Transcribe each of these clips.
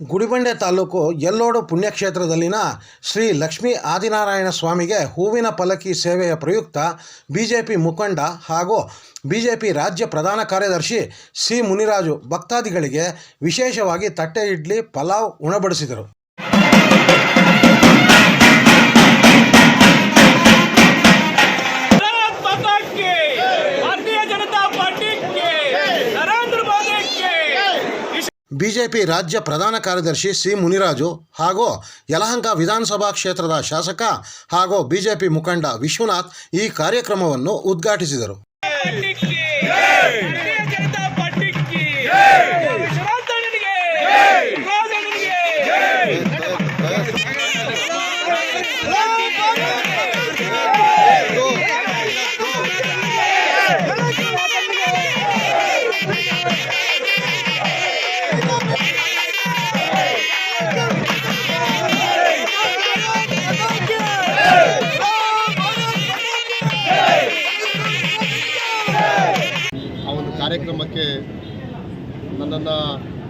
ಗುಡಿಬಂಡೆ ತಾಲೂಕು ಎಲ್ಲೋಡು ಪುಣ್ಯಕ್ಷೇತ್ರದಲ್ಲಿನ ಶ್ರೀ ಲಕ್ಷ್ಮೀ ಆದಿನಾರಾಯಣ ಸ್ವಾಮಿಗೆ ಹೂವಿನ ಪಲಕಿ ಸೇವೆಯ ಪ್ರಯುಕ್ತ ಬಿಜೆಪಿ ಮುಖಂಡ ಹಾಗೂ ಬಿಜೆಪಿ ರಾಜ್ಯ ಪ್ರಧಾನ ಕಾರ್ಯದರ್ಶಿ ಸಿ ಮುನಿರಾಜು ಭಕ್ತಾದಿಗಳಿಗೆ ವಿಶೇಷವಾಗಿ ತಟ್ಟೆ ಇಡ್ಲಿ ಪಲಾವ್ ಉಣಬಡಿಸಿದರು. ಬಿಜೆಪಿ ರಾಜ್ಯ ಪ್ರಧಾನ ಕಾರ್ಯದರ್ಶಿ ಸಿ ಮುನಿರಾಜು ಹಾಗೂ ಯಲಹಂಕ ವಿಧಾನಸಭಾ ಕ್ಷೇತ್ರದ ಶಾಸಕ ಹಾಗೂ ಬಿಜೆಪಿ ಮುಖಂಡ ವಿಶ್ವನಾಥ್ ಈ ಕಾರ್ಯಕ್ರಮವನ್ನು ಉದ್ಘಾಟಿಸಿದರು.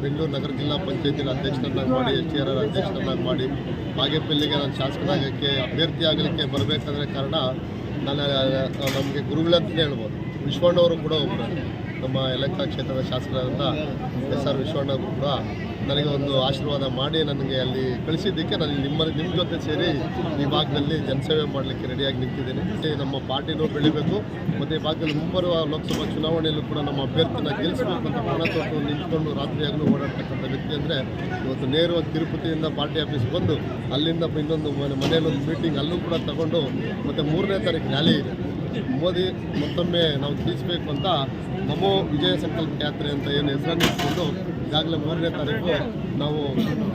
ಬೆಂಗಳೂರು ನಗರ ಜಿಲ್ಲಾ ಪಂಚಾಯತಿನ ಅಧ್ಯಕ್ಷರನ್ನಾಗಿ ಮಾಡಿ ಎಸ್ ಟಿ ಆರ್ ಆರ್ ಅಧ್ಯಕ್ಷರನ್ನಾಗಿ ಮಾಡಿ, ಬಾಗೇಪಲ್ಲಿಗೆ ನಾನು ಶಾಸಕನಾಗಕ್ಕೆ ಅಭ್ಯರ್ಥಿ ಆಗಲಿಕ್ಕೆ ಬರಬೇಕಾದ್ರೆ ಕಾರಣ ನನ್ನ, ನಮಗೆ ಗುರುಗಳಂತಲೇ ಹೇಳ್ಬೋದು. ವಿಶ್ವಣ್ಣವರು ಕೂಡ ಒಬ್ಬರು. ನಮ್ಮ ಯಲಂಕ ಕ್ಷೇತ್ರದ ಶಾಸಕರಾದಂಥ ಎಸ್ ಆರ್ ವಿಶ್ವಣ್ಣವರು ಕೂಡ ನನಗೆ ಒಂದು ಆಶೀರ್ವಾದ ಮಾಡಿ ನನಗೆ ಅಲ್ಲಿ ಕಳಿಸಿದ್ದಕ್ಕೆ ನಾನು ನಿಮ್ಮ ನಿಮ್ಮ ಜೊತೆ ಸೇರಿ ಈ ಭಾಗದಲ್ಲಿ ಜನಸೇವೆ ಮಾಡಲಿಕ್ಕೆ ರೆಡಿಯಾಗಿ ನಿಂತಿದ್ದೇನೆ. ಮತ್ತೆ ನಮ್ಮ ಪಾರ್ಟಿನೂ ಬೆಳಿಬೇಕು. ಮತ್ತು ಈ ಭಾಗದಲ್ಲಿ ಮುಂಬರುವ ಲೋಕಸಭಾ ಚುನಾವಣೆಯಲ್ಲೂ ಕೂಡ ನಮ್ಮ ಅಭ್ಯರ್ಥಿನ ಗೆಲ್ಲಿಸಬೇಕು ಅಂತ ಪ್ರಾಣ ತೊಟ್ಟು ನಿಂತ್ಕೊಂಡು ರಾತ್ರಿಯಾಗಲೂ ಓಡಾಡ್ತಕ್ಕಂಥ ವ್ಯಕ್ತಿ ಅಂದರೆ ಇವತ್ತು ನೇರವಾಗಿ ತಿರುಪತಿಯಿಂದ ಪಾರ್ಟಿ ಆಫೀಸ್ ಬಂದು ಅಲ್ಲಿಂದ ಇನ್ನೊಂದು ಮನೆ ಮನೆಯಲ್ಲೊಂದು ಮೀಟಿಂಗ್ ಅಲ್ಲೂ ಕೂಡ ತಗೊಂಡು ಮತ್ತು ಮೂರನೇ ತಾರೀಕು ರ್ಯಾಲಿ ಇದೆ. ಮೋದಿ ಮತ್ತೊಮ್ಮೆ ನಾವು ತಿಳಿಸಬೇಕು ಅಂತ ನಮೋ ವಿಜಯ ಸಂಕಲ್ಪ ಯಾತ್ರೆ ಅಂತ ಏನು ಹೆಸರನ್ನು ಇಟ್ಕೊಂಡು ಈಗಾಗಲೇ ಮೂರನೇ ತಾರೀಕು ನಾವು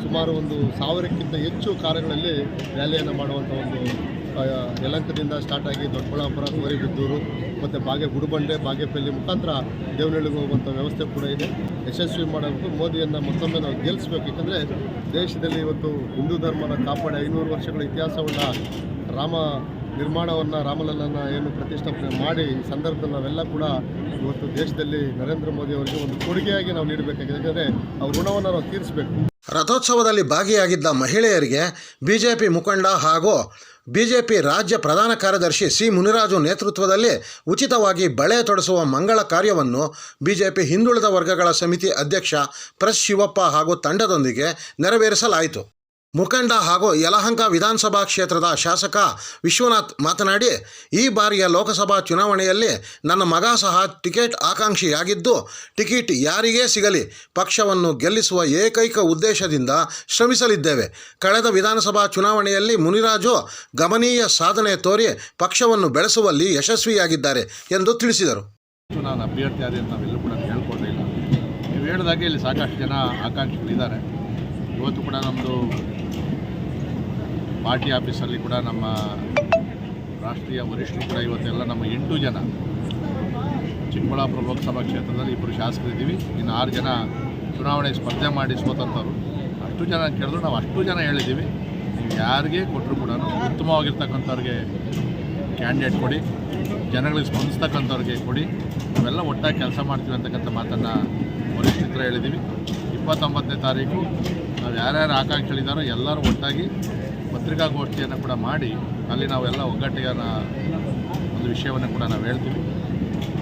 ಸುಮಾರು ಒಂದು ಸಾವಿರಕ್ಕಿಂತ ಹೆಚ್ಚು ಕಾರುಗಳಲ್ಲಿ ರ್ಯಾಲಿಯನ್ನು ಮಾಡುವಂಥ ಒಂದು ಯಲಂಕದಿಂದ ಸ್ಟಾರ್ಟ್ ಆಗಿ ದೊಡ್ಡಬಳ್ಳಾಪುರ ಕೋರಿಬಿದ್ದೂರು ಮತ್ತು ಬಾಗೆ ಗುಡುಬಂಡೆ ಬಾಗೇಪಲ್ಲಿ ಮುಖಾಂತರ ದೇವನಹಳ್ಳಿಗೆ ಹೋಗುವಂಥ ವ್ಯವಸ್ಥೆ ಕೂಡ ಇದೆ. ಯಶಸ್ವಿ ಮಾಡಬೇಕು. ಮೋದಿಯನ್ನು ಮತ್ತೊಮ್ಮೆ ನಾವು ಗೆಲ್ಲಿಸಬೇಕು. ಯಾಕಂದರೆ ದೇಶದಲ್ಲಿ ಇವತ್ತು ಹಿಂದೂ ಧರ್ಮನ ಕಾಪಾಡಿ ಐನೂರು ವರ್ಷಗಳ ಇತಿಹಾಸವುಳ್ಳ ರಾಮ ನಿರ್ಮಾಣವನ್ನು ರಾಮಲಲ್ಲನ ಏನು ಪ್ರತಿಷ್ಠಾಪನೆ ಮಾಡಿ ಈ ಸಂದರ್ಭದಲ್ಲಿ ನಾವೆಲ್ಲ ಕೂಡ ಇವತ್ತು ದೇಶದಲ್ಲಿ ನರೇಂದ್ರ ಮೋದಿ ಅವರಿಗೆ ಒಂದು ಕೊಡುಗೆಯಾಗಿ ನಾವು ನೀಡಬೇಕಾಗಿದೆ. ಯಾಕಂದರೆ ಅವ್ರ ಋಣವನ್ನು ನಾವು ತೀರಿಸಬೇಕು. ರಥೋತ್ಸವದಲ್ಲಿ ಭಾಗಿಯಾಗಿದ್ದ ಮಹಿಳೆಯರಿಗೆ ಬಿಜೆಪಿ ಮುಖಂಡ ಹಾಗೂ ಬಿಜೆಪಿ ರಾಜ್ಯ ಪ್ರಧಾನ ಕಾರ್ಯದರ್ಶಿ ಸಿ ಮುನಿರಾಜು ನೇತೃತ್ವದಲ್ಲಿ ಉಚಿತವಾಗಿ ಬಳೆ ತೊಡಿಸುವ ಮಂಗಳ ಕಾರ್ಯವನ್ನು ಬಿಜೆಪಿ ಹಿಂದುಳಿದ ವರ್ಗಗಳ ಸಮಿತಿ ಅಧ್ಯಕ್ಷ ಪ್ರೆಸ್ ಶಿವಪ್ಪ ಹಾಗೂ ತಂಡದೊಂದಿಗೆ ನೆರವೇರಿಸಲಾಯಿತು. ಮುಖಂಡ ಹಾಗೂ ಯಲಹಂಕ ವಿಧಾನಸಭಾ ಕ್ಷೇತ್ರದ ಶಾಸಕ ವಿಶ್ವನಾಥ್ ಮಾತನಾಡಿ, ಈ ಬಾರಿಯ ಲೋಕಸಭಾ ಚುನಾವಣೆಯಲ್ಲಿ ನನ್ನ ಮಗ ಸಹ ಟಿಕೆಟ್ ಆಕಾಂಕ್ಷಿಯಾಗಿದ್ದು, ಟಿಕೆಟ್ ಯಾರಿಗೇ ಸಿಗಲಿ, ಪಕ್ಷವನ್ನು ಗೆಲ್ಲಿಸುವ ಏಕೈಕ ಉದ್ದೇಶದಿಂದ ಶ್ರಮಿಸಲಿದ್ದೇವೆ. ಕಳೆದ ವಿಧಾನಸಭಾ ಚುನಾವಣೆಯಲ್ಲಿ ಮುನಿರಾಜು ಗಮನೀಯ ಸಾಧನೆ ತೋರಿ ಪಕ್ಷವನ್ನು ಬೆಳೆಸುವಲ್ಲಿ ಯಶಸ್ವಿಯಾಗಿದ್ದಾರೆ ಎಂದು ತಿಳಿಸಿದರು. ಹೇಳಿದಾಗೆ ಇಲ್ಲಿ ಸಾಕಷ್ಟು ಜನ ಆಕಾಂಕ್ಷಿಗಳಿದ್ದಾರೆ. ಇವತ್ತು ಕೂಡ ನಮ್ಮದು ಪಾರ್ಟಿ ಆಫೀಸಲ್ಲಿ ಕೂಡ ನಮ್ಮ ರಾಷ್ಟ್ರೀಯ ವರಿಷ್ಠರು ಕೂಡ ಇವತ್ತೆಲ್ಲ ನಮ್ಮ ಎಂಟು ಜನ ಚಿಕ್ಕಬಳ್ಳಾಪುರ ಲೋಕಸಭಾ ಕ್ಷೇತ್ರದಲ್ಲಿ ಇಬ್ಬರು ಶಾಸಕರಿದ್ದೀವಿ. ಇನ್ನು ಆರು ಜನ ಚುನಾವಣೆ ಸ್ಪರ್ಧೆ ಮಾಡಿ ಸೋತಂಥವ್ರು ಅಷ್ಟು ಜನ ಕೇಳಿದ್ರು, ನಾವು ಅಷ್ಟು ಜನ ಹೇಳಿದ್ದೀವಿ. ನೀವು ಯಾರಿಗೆ ಕೊಟ್ಟರು ಕೂಡ ಉತ್ತಮವಾಗಿರ್ತಕ್ಕಂಥವ್ರಿಗೆ ಕ್ಯಾಂಡಿಡೇಟ್ ಕೊಡಿ, ಜನಗಳಿಗೆ ಸ್ಪಂದಿಸ್ತಕ್ಕಂಥವ್ರಿಗೆ ಕೊಡಿ. ನಾವೆಲ್ಲ ಒಟ್ಟಾಗಿ ಕೆಲಸ ಮಾಡ್ತೀವಿ ಅಂತಕ್ಕಂಥ ಮಾತನ್ನು ವರಿಷ್ಠರ ಹತ್ರ ಹೇಳಿದ್ದೀವಿ. ಇಪ್ಪತ್ತೊಂಬತ್ತನೇ ತಾರೀಕು, ನಾವು ಯಾರ್ಯಾರು ಆಕಾಂಕ್ಷಿಗಳಿದ್ದಾರೋ ಎಲ್ಲರೂ ಒಟ್ಟಾಗಿ ಪತ್ರಿಕಾಗೋಷ್ಠಿಯನ್ನು ಕೂಡ ಮಾಡಿ ಅಲ್ಲಿ ನಾವೆಲ್ಲ ಒಗ್ಗಟ್ಟಿಗೆ ಒಂದು ವಿಷಯವನ್ನು ಕೂಡ ನಾವು ಹೇಳ್ತೀವಿ.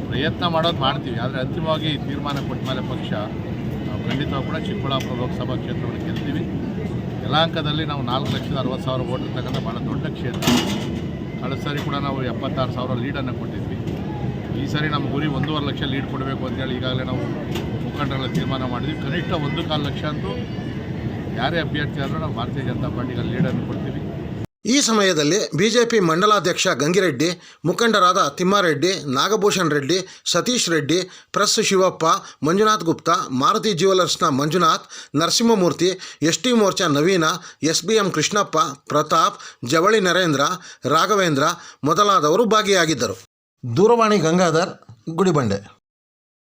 ಪ್ರಯತ್ನ ಮಾಡೋದು ಮಾಡ್ತೀವಿ. ಆದರೆ ಅಂತಿಮವಾಗಿ ತೀರ್ಮಾನ ಕೊಟ್ಟ ಮೇಲೆ ಪಕ್ಷ, ನಾವು ಖಂಡಿತವಾಗಿ ಕೂಡ ಚಿಕ್ಕಬಳ್ಳಾಪುರ ಲೋಕಸಭಾ ಕ್ಷೇತ್ರವನ್ನು ಗೆಲ್ತೀವಿ. ಯಲಾಂಕದಲ್ಲಿ ನಾವು ನಾಲ್ಕು ಲಕ್ಷದ ಅರವತ್ತು ಸಾವಿರ ಓಟ್ ಇರ್ತಕ್ಕಂಥ ಭಾಳ ದೊಡ್ಡ ಕ್ಷೇತ್ರ. ಕಳೆದ ಸಾರಿ ಕೂಡ ನಾವು ಎಪ್ಪತ್ತಾರು ಸಾವಿರ ಲೀಡನ್ನು ಕೊಟ್ಟಿದ್ವಿ. ಈ ಸಾರಿ ನಮ್ಮ ಗುರಿ ಒಂದೂವರೆ ಲಕ್ಷ ಲೀಡ್ ಕೊಡಬೇಕು ಅಂತೇಳಿ ಈಗಾಗಲೇ ನಾವು ಮುಖಂಡರೆಲ್ಲ ತೀರ್ಮಾನ ಮಾಡಿದ್ವಿ. ಕನಿಷ್ಠ ಒಂದು ಕಾಲು ಲಕ್ಷ ಅಂತೂ ಯಾರೇ ಅಭ್ಯರ್ಥಿ ಆದರೂ ನಾವು ಭಾರತೀಯ ಜನತಾ ಪಾರ್ಟಿಗೆ ಲೀಡನ್ನು ಕೊಡ್ತೀವಿ. ಈ ಸಮಯದಲ್ಲಿ ಬಿಜೆಪಿ ಮಂಡಲಾಧ್ಯಕ್ಷ ಗಂಗಿರೆಡ್ಡಿ, ಮುಖಂಡರಾದ Thimmareddy, Nagabhushan Reddy, Satish Reddy, press Shivappa, Manjunath Gupta, Maruti ಜ್ಯುವೆಲರ್ಸ್ನ Manjunath, Narasimhamurthy S T morcha Naveen S B M Krishnappa, Pratap, Javali Narendra, Raghavendra ಮೊದಲಾದವರು ಭಾಗಿಯಾಗಿದ್ದರು. ದೂರವಾಣಿ ಗಂಗಾಧರ್, ಗುಡಿಬಂಡೆ.